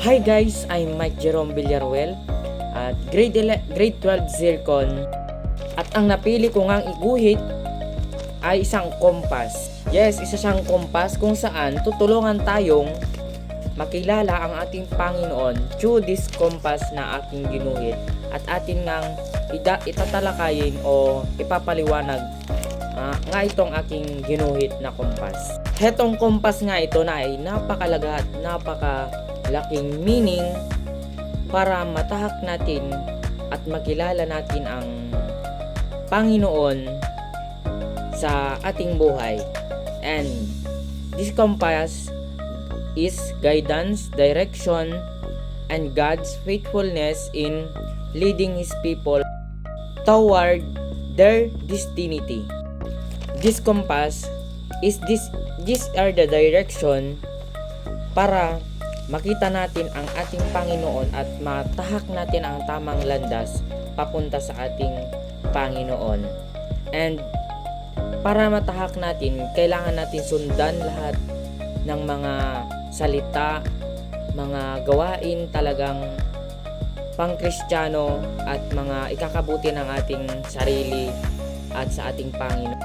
Hi guys, I'm Mike Jerome Villaruel at grade, ele- grade 12 Zircon at ang napili ko ngang iguhit ay isang kompas. Yes, isa siyang kompas kung saan tutulungan tayong makilala ang ating Panginoon through this kompas na aking ginuhit at atin ngang ida, itatalakayin o ipapaliwanag ah, nga itong aking ginuhit na kompas. Hetong kompas nga ito na ay napakalaga at napakalaking meaning para matahak natin at makilala natin ang Panginoon sa ating buhay. And this compass is guidance, direction, and God's faithfulness in leading His people toward their destiny. This compass is this these are the direction para makita natin ang ating Panginoon at matahak natin ang tamang landas papunta sa ating Panginoon. And para matahak natin, kailangan natin sundan lahat ng mga salita, mga gawain talagang pangkristyano at mga ikakabuti ng ating sarili at sa ating Panginoon.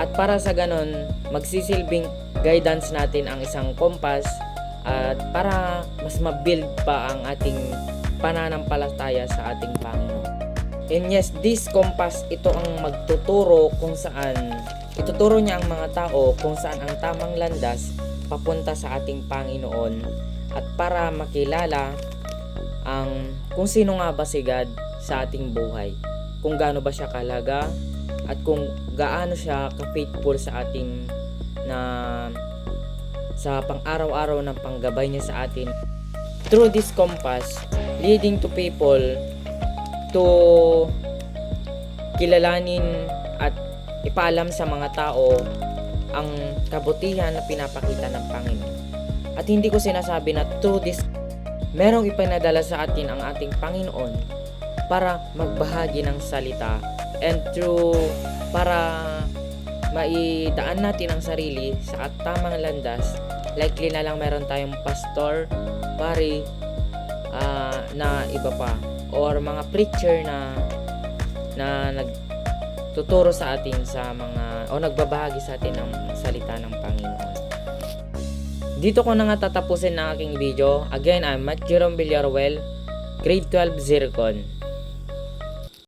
At para sa ganon, magsisilbing guidance natin ang isang kompas at para mas mabuild pa ang ating pananampalataya sa ating Panginoon. And yes, this compass, ito ang magtuturo kung saan, ituturo niya ang mga tao kung saan ang tamang landas papunta sa ating Panginoon at para makilala ang kung sino nga ba si God sa ating buhay. Kung gaano ba siya kalaga at kung gaano siya ka-faithful sa ating na sa pang-araw-araw ng panggabay niya sa atin through this compass leading to people to kilalanin at ipaalam sa mga tao ang kabutihan na pinapakita ng Panginoon. At hindi ko sinasabi na through this, merong ipinadala sa atin ang ating Panginoon para magbahagi ng salita and through para maidaan natin ang sarili sa tamang landas likely na lang meron tayong pastor pari ah, na iba pa or mga preacher na na nagtuturo sa atin sa mga o nagbabahagi sa atin ng salita ng Panginoon. Dito ko na nga tatapusin ang aking video. Again, I'm Matt Jerome Villaruel, grade 12 Zircon.